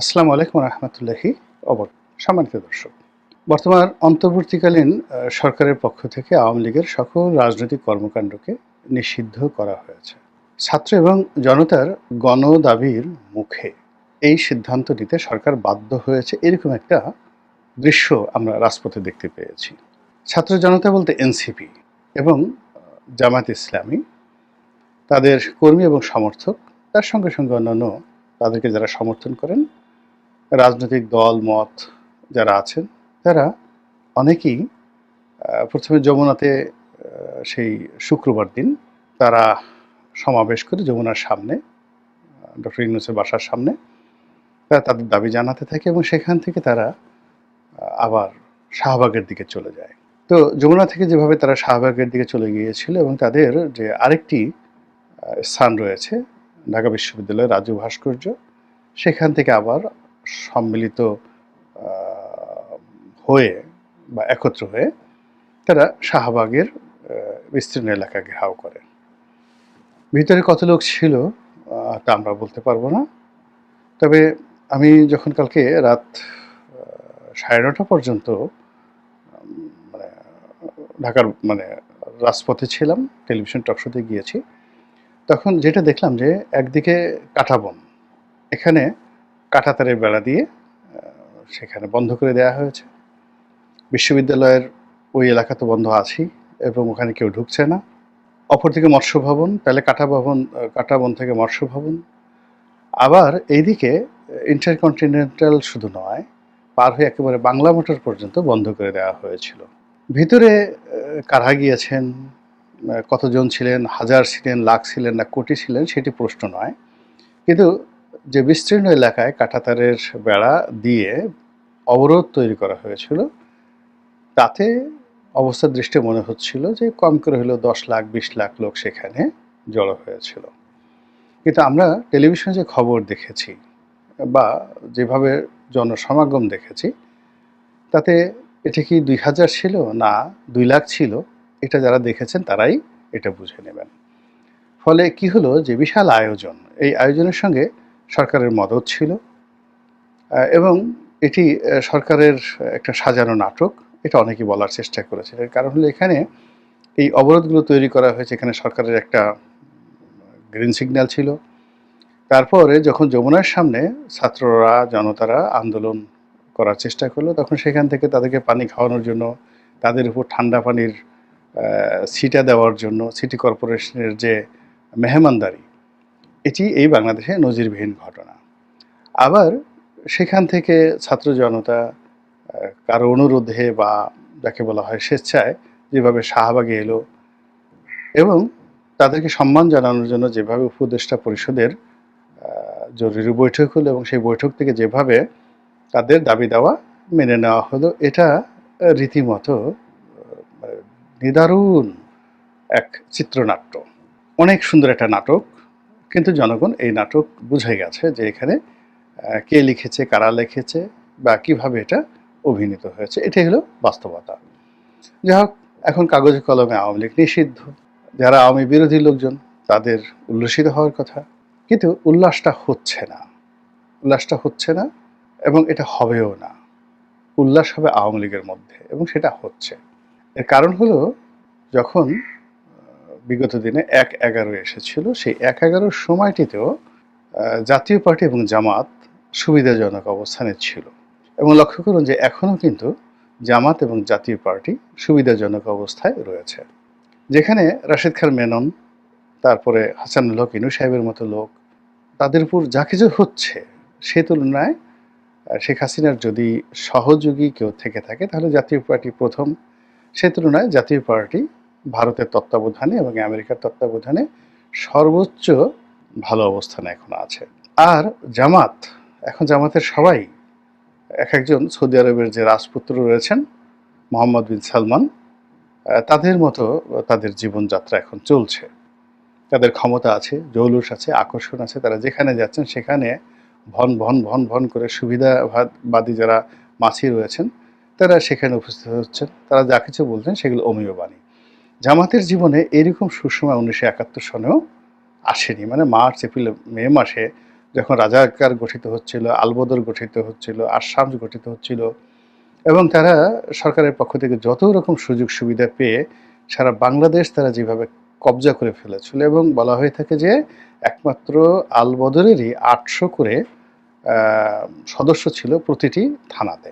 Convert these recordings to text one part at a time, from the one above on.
আসসালামু আলাইকুম রহমতুল্লাহি অবর। সম্মানিত দর্শক, বর্তমান অন্তর্বর্তীকালীন সরকারের পক্ষ থেকে আওয়ামী লীগের সকল রাজনৈতিক কর্মকাণ্ডকে নিষিদ্ধ করা হয়েছে। ছাত্র এবং জনতার গণ দাবির মুখে এই সিদ্ধান্ত নিতে সরকার বাধ্য হয়েছে এরকম একটা দৃশ্য আমরা রাজপথে দেখতে পেয়েছি। ছাত্র জনতা বলতে এনসিপি এবং জামাত ইসলামী, তাদের কর্মী এবং সমর্থক, তার সঙ্গে সঙ্গে অন্যান্য তাদেরকে যারা সমর্থন করেন রাজনৈতিক দল, মত যারা আছেন, তারা অনেকেই প্রথমে যমুনাতে সেই শুক্রবার দিন তারা সমাবেশ করে যমুনার সামনে ডক্টর ইউনুসের বাসার সামনে, তারা তাদের দাবি জানাতে থাকে এবং সেখান থেকে তারা আবার শাহবাগের দিকে চলে যায়। তো যমুনা থেকে যেভাবে তারা শাহবাগের দিকে চলে গিয়েছিল এবং তাদের যে আরেকটি স্থান রয়েছে, ঢাকা বিশ্ববিদ্যালয়ের রাজু ভাস্কর্য, সেখান থেকে আবার সম্মিলিত হয়ে বা একত্র হয়ে তারা শাহবাগের বিস্তীর্ণ এলাকা ঘেরাও করে। ভিতরে কত লোক ছিল তা আমরা বলতে পারব না। তবে আমি যখন কালকে রাত সাড়ে নটা পর্যন্ত মানে ঢাকার মানে রাজপথে ছিলাম, টেলিভিশন টকশোতে গিয়েছি, তখন যেটা দেখলাম যে একদিকে কাঁটাবন এখানে কাঁটাতারের বেড়া দিয়ে সেখানে বন্ধ করে দেওয়া হয়েছে। বিশ্ববিদ্যালয়ের ওই এলাকা তো বন্ধ আছেই এবং ওখানে কেউ ঢুকছে না। অপরদিকে মৎস্য ভবন তাহলে কাটা ভবন আহ, কাটা বন থেকে মৎস্য ভবন আবার এইদিকে ইন্টারকন্টিনেন্টাল শুধু নয় পার হয়ে একেবারে বাংলা মোটর পর্যন্ত বন্ধ করে দেওয়া হয়েছিল। ভিতরে কারা গিয়েছেন কতজন ছিলেন হাজার ছিলেন লাখ ছিলেন না কোটি ছিলেন সেটি প্রশ্ন নয়। কিন্তু যে বিস্তীর্ণ এলাকায় কাঁটাতারের বেড়া দিয়ে অবরোধ তৈরি করা হয়েছিল, তাতে অবস্থার দৃষ্টি মনে হচ্ছিল যে কম করে হলেও দশ লাখ, বিশ লাখ লোক সেখানে জড়ো হয়েছিল। কিন্তু আমরা টেলিভিশনে যে খবর দেখেছি বা যেভাবে জনসমাগম দেখেছি, তাতে এটা কি দুই হাজার ছিল? না, দুই লাখ ছিল। এটা যারা দেখেছেন তারাই এটা বুঝে নেবেন। ফলে কি হলো? যে বিশাল আয়োজন, এই আয়োজনের সঙ্গে সরকারের মদত ছিল। এবং এটি সরকারের একটা সাজানো নাটক, এটা অনেকেই বলার চেষ্টা করেছে কারণ হলো এখানে এই অবরোধগুলো তৈরি করা হয়েছে, এখানে সরকারের একটা গ্রিন সিগন্যাল ছিল। তারপরে যখন যমুনার সামনে ছাত্ররা, জনতারা আন্দোলন করার চেষ্টা করল, তখন সেখান থেকে তাদেরকে পানি খাওয়ানোর জন্য, তাদের উপর ঠান্ডা পানির সিটা দেওয়ার জন্য, সিটি কর্পোরেশনের যে মেহমানদারি এটি এই বাংলাদেশে নজিরবিহীন ঘটনা। আবার সেখান থেকে ছাত্র জনতা কারও অনুরোধে বা যাকে বলা হয় স্বেচ্ছায় যেভাবে শাহবাগে এলো এবং তাদেরকে সম্মান জানানোর জন্য যেভাবে উপদেষ্টা পরিষদের জরুরি বৈঠক হলো এবং সেই বৈঠক থেকে যেভাবে তাদের দাবি দেওয়া মেনে নেওয়া হলো, এটা রীতিমতো নিদারুণ এক চিত্রনাট্য। অনেক সুন্দর একটা নাটক। কিন্তু জনগণ এই নাটক বুঝে গেছে যে এখানে কে লিখেছে, কারা লিখেছে বা কীভাবে এটা অভিনীত হয়েছে। এটাই হলো বাস্তবতা। যাই হোক, এখন কাগজে কলমে আওয়ামী লীগ নিষিদ্ধ। যারা আওয়ামী বিরোধী লোকজন, তাদের উল্লসিত হওয়ার কথা। কিন্তু উল্লাসটা হচ্ছে না। উল্লাসটা হচ্ছে না এবং এটা হবেও না। উল্লাস হবে আওয়ামী লীগের মধ্যে এবং সেটা হচ্ছে। এর কারণ হলো, যখন বিগত দিনে এক এগারো এসেছিল। সেই এক এগারোর সময়টিতেও জাতীয় পার্টি এবং জামাত সুবিধাজনক অবস্থানে ছিল। এবং লক্ষ্য করুন যে এখনও কিন্তু জামাত এবং জাতীয় পার্টি সুবিধাজনক অবস্থায় রয়েছে। যেখানে রাশেদ খান মেনন, তারপরে হাসানুল হক, ইনু সাহেবের মতো লোক, তাদের উপর যা কিছু হচ্ছে সে তুলনায় শেখ হাসিনার যদি সহযোগী কেউ থেকে থাকে, তাহলে জাতীয় পার্টি প্রথম। সে তুলনায় জাতীয় পার্টি ভারতের তত্ত্বাবধানে এবং আমেরিকার তত্ত্বাবধানে সর্বোচ্চ ভালো অবস্থানে এখন আছে। আর জামাত, এখন জামাতের সবাই এক একজন সৌদি আরবের যে রাজপুত্র রয়েছেন, মোহাম্মদ বিন সালমান তাদের মতো তাদের জীবনযাত্রা এখন চলছে। তাদের ক্ষমতা আছে, জৌলুস আছে, আকর্ষণ আছে, তারা যেখানে যাচ্ছেন সেখানে ভন ভন ভন ভন করে সুবিধাবাদী যারা মাছি রয়েছেন, তারা সেখানে উপস্থিত হচ্ছেন। তারা যা কিছু বলছেন সেগুলো অমীয় বাণী জামাতের জীবনে এরকম সুসময় উনিশশো একাত্তর সনেও আসেনি। মানে মার্চ, এপ্রিল, মে মাসে যখন রাজাকার গঠিত হচ্ছিল, আলবদর গঠিত হচ্ছিল, আসাম গঠিত হচ্ছিল এবং তারা সরকারের পক্ষ থেকে যত রকম সুযোগ সুবিধা পেয়ে সারা বাংলাদেশ তারা যেভাবে কবজা করে ফেলেছিল এবং বলা হয়ে থাকে যে একমাত্র আলবদরেরই আটশো করে সদস্য ছিল প্রতিটি থানাতে।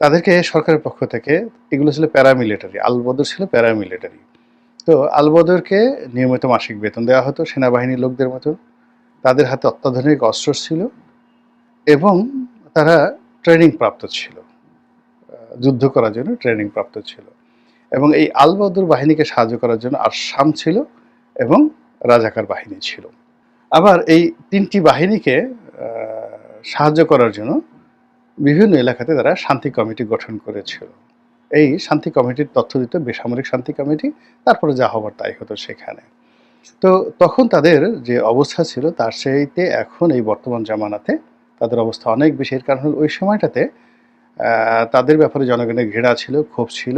তাদেরকে সরকারের পক্ষ থেকে, এগুলো ছিল প্যারামিলিটারি আলবদর ছিল প্যারামিলিটারি তো আলবদরকে নিয়মিত মাসিক বেতন দেওয়া হতো সেনাবাহিনীর লোকদের মতো। তাদের হাতে অত্যাধুনিক অস্ত্র ছিল এবং তারা ট্রেনিং প্রাপ্ত ছিল। যুদ্ধ করার জন্য ট্রেনিং প্রাপ্ত ছিল। এবং এই আলবদর বাহিনীকে সাহায্য করার জন্য আসাম ছিল এবং রাজাকার বাহিনী ছিল। আবার এই তিনটি বাহিনীকে সাহায্য করার জন্য বিভিন্ন এলাকাতে তারা শান্তি কমিটি গঠন করেছিল। এই শান্তি কমিটির তথ্য দিত বেসামরিক শান্তি কমিটি, তারপরে যা হবার তাই হতো সেখানে। তো তখন তাদের যে অবস্থা ছিল, তার সেইতে এখন এই বর্তমান জামানাতে তাদের অবস্থা অনেক বেশি। এর কারণ ওই সময়টাতে তাদের ব্যাপারে জনগণের ঘৃণা ছিল, ক্ষোভ ছিল।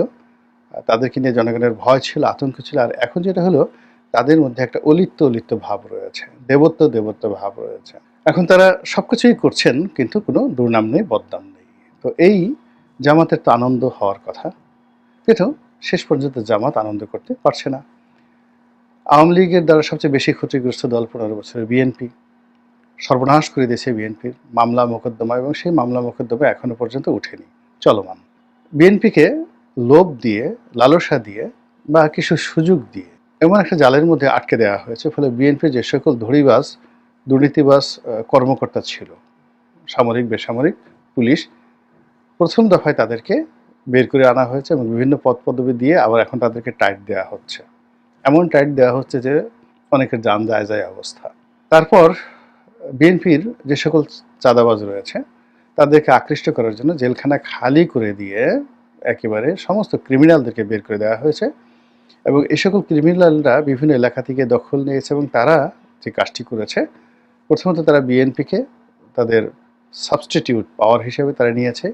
তাদেরকে নিয়ে জনগণের ভয় ছিল, আতঙ্ক ছিল। আর এখন যেটা হলো তাদের মধ্যে একটা অলিপ্ত অলিপ্ত ভাব রয়েছে, দেবত্ব দেবত্ব ভাব রয়েছে। এখন তারা সবকিছুই করছেন, কিন্তু কোনো দুর্নাম নেই, বদনাম নেই। তো এই জামাতের তো আনন্দ হওয়ার কথা। কিন্তু শেষ পর্যন্ত জামাত আনন্দ করতে পারছে না। আওয়ামী লীগের দ্বারা সবচেয়ে বেশি ক্ষতিগ্রস্ত দল পনেরো বছরের বিএনপি। সর্বনাশ করে দিয়েছে বিএনপির মামলা, মোকদ্দমা এবং সেই মামলা, মোকদ্দমা এখনও পর্যন্ত উঠেনি। চলমান। বিএনপিকে লোভ দিয়ে, লালসা দিয়ে বা কিছু সুযোগ দিয়ে এমন একটা জালের মধ্যে আটকে দেওয়া হয়েছে ফলে বিএনপির যে সকল ধড়িবাজ দুর্নীতিবাজ আহ, কর্মকর্তা ছিল সামরিক বেসামরিক পুলিশ প্রথম দফায় তাদেরকে বের করে আনা হয়েছে এবং বিভিন্ন পদ পদবি দিয়ে আবার এখন তাদেরকে টাইট দেওয়া হচ্ছে। এমন টাইট দেওয়া হচ্ছে যে অনেকের যান যায় যায় অবস্থা। তারপর বিএনপির যে সকল চাঁদাবাজ রয়েছে তাদেরকে আকৃষ্ট করার জন্য জেলখানা খালি করে দিয়ে একেবারে সমস্ত ক্রিমিনালদেরকে বের করে দেওয়া হয়েছে। এবং এই সকল ক্রিমিনালরা বিভিন্ন এলাকা থেকে দখল নিয়েছে এবং তারা যে কাজটি করেছে, প্রথমত তারা বিএনপিকে তাদের সাবস্টিটিউট পাওয়ার হিসেবে তারা নিয়েছে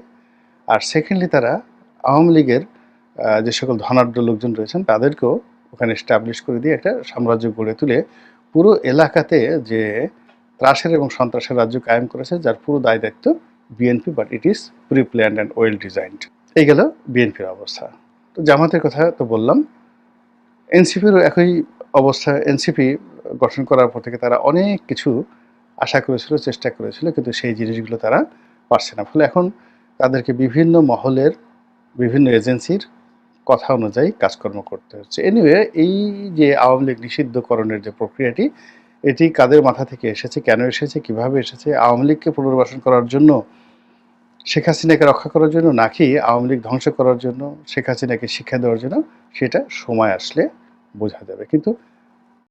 আর সেকেন্ডলি তারা আওয়ামী লীগের যে সকল ধনাঢ্য লোকজন রয়েছেন তাদেরকেও ওখানে এস্টাবলিশ করে দিয়ে একটা সাম্রাজ্য গড়ে তুলে পুরো এলাকাতে যে ত্রাসের এবং সন্ত্রাসের রাজ্য কায়েম করেছে যার পুরো দায় দায়িত্ব BNP but it is pre planned and well designed এই গেল বিএনপির অবস্থা। তো জামাতের কথা তো বললাম। এনসিপিরও একই অবস্থা, এনসিপি গঠন করার পর থেকে তারা অনেক কিছু আশা করেছিল, চেষ্টা করেছিল, কিন্তু সেই জিনিসগুলো তারা পারছে না। ফলে এখন তাদেরকে বিভিন্ন মহলের, বিভিন্ন এজেন্সির কথা অনুযায়ী কাজকর্ম করতে হচ্ছে। এনিওয়ে এই যে আওয়ামী লীগ নিষিদ্ধকরণের যে প্রক্রিয়াটি, এটি কাদের মাথা থেকে এসেছে, কেন এসেছে, কীভাবে এসেছে, আওয়ামী লীগকে পুনর্বাসন করার জন্য শেখ হাসিনাকে রক্ষা করার জন্য নাকি আওয়ামী লীগ ধ্বংস করার জন্য শেখ হাসিনাকে শিক্ষা দেওয়ার জন্য সেটা সময় আসলে বোঝা যাবে। কিন্তু